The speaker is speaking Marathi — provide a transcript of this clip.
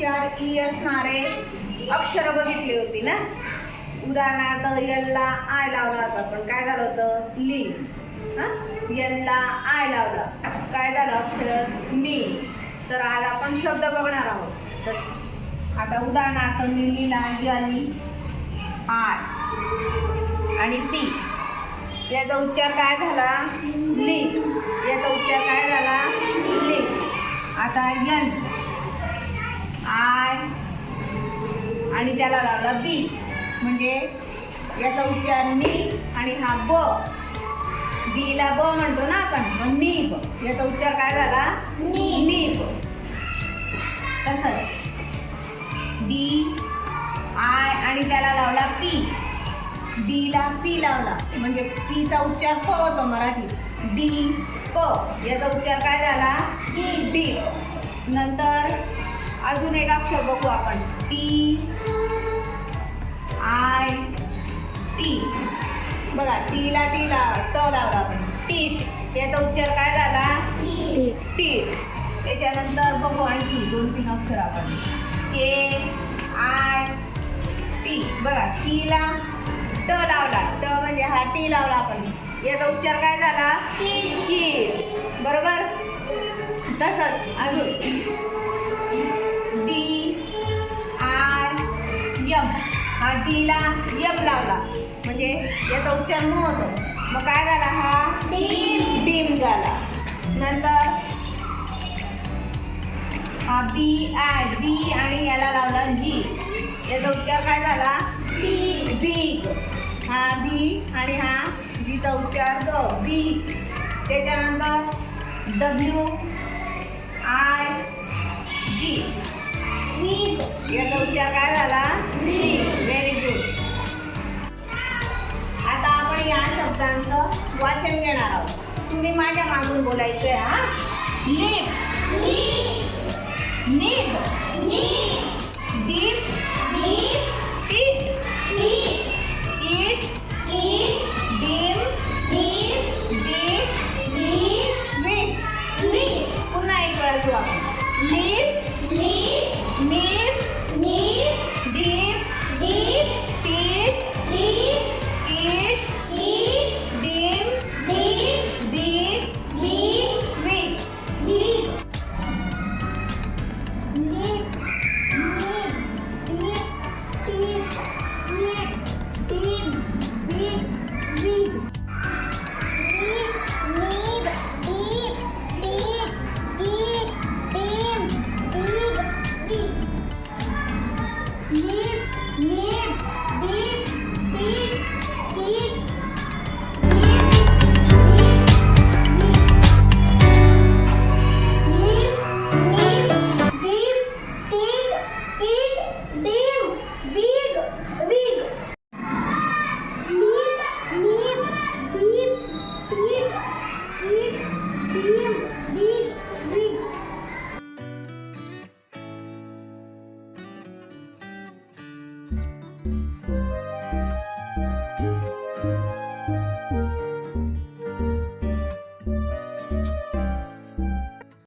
चार ई असणारे अक्षर बघितली होती ना? उदाहरणार्थ यल्ला आय लावला होता. पण काय झालं होतं? ली. हा? यल्ला आय लावला. काय झालं अक्षर? नी. तर आज आपण शब्द बघणार आहोत. तर आता उदाहरणार्थ मी लिहिला यल आय आणि पी. याचा उच्चार काय झाला? ली. याचा उच्चार काय झाला? ली. आता यन आणि त्याला लावला बी म्हणजे याचा उच्चार नी आणि हा ब. बीला ब म्हणतो ना आपण मग नी ब. याचा उच्चार काय झाला? नी. ब. तसंच. डी आय आणि त्याला लावला पी. डीला पी लावला. म्हणजे पीचा उच्चार प होतो मराठीत डी प. याचा उच्चार काय झाला? डी. नंतर अजून एक अक्षर बघू आपण. टी आय टी बघा टीला टी लावा ट लावला आपण टीट याचा उच्चार काय झाला? टीट त्याच्यानंतर बघू आणखी दोन तीन अक्षर आपण. के आय टी बघा टीला ट लावला. ट म्हणजे हा टी लावला आपण. याचा उच्चार काय झाला? कीड बरोबर? तसंच. अजून. हा डीला यम लावला. म्हणजे याचा उच्चार म होतो. मग काय झाला हा? डीम. झाला. नंतर हा बी आय बी आणि याला लावला जी याचा उच्चार काय झाला? बीग हा बी आणि हा बीचा उच्चार ग बी त्याच्यानंतर डब्ल्यू आय जी याचा उच्चार काय झाला व्हेरी गुड आता आपण या शब्दांचं वाचन घेणार आहोत. तुम्ही माझ्या मागून बोलायचंय हा? लिप